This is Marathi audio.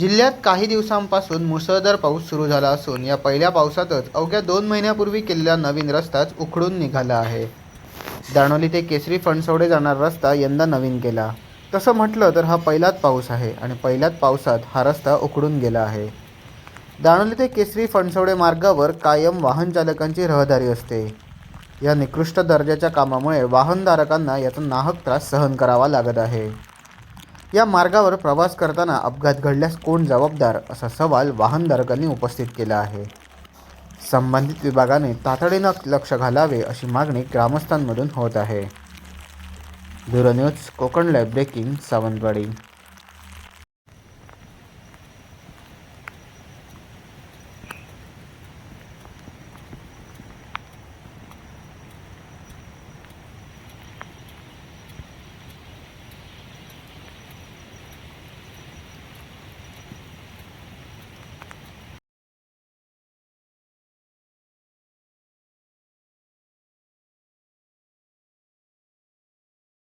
जिल्ह्यात काही दिवसांपासून मुसळधार पाऊस सुरू झाला असून या पहिल्या पावसातच अवघ्या दोन महिन्यापूर्वी केलेला नवीन रस्ताच उखडून निघाला आहे. दाणोली ते केसरी फणसवडे जाणारा रस्ता यंदा नवीन केला तसं म्हटलं तर हा पहिलाच पाऊस आहे आणि पहिल्याच पावसात हा रस्ता उखडून गेला आहे. दाणोली ते केसरी फणसवडे मार्गावर कायम वाहनचालकांची रहदारी असते. या निकृष्ट दर्जाच्या कामामुळे वाहनधारकांना याचा नाहक त्रास सहन करावा लागत आहे. या मार्गावर प्रवास करताना अपघात घडल्यास कोण जबाबदार असा सवाल वाहनधारकांनी उपस्थित केला आहे. संबंधित विभागाने तातडीनं लक्ष घालावे अशी मागणी ग्रामस्थांमधून होत आहे. Bureau news Konkan live breaking Sawantwadi.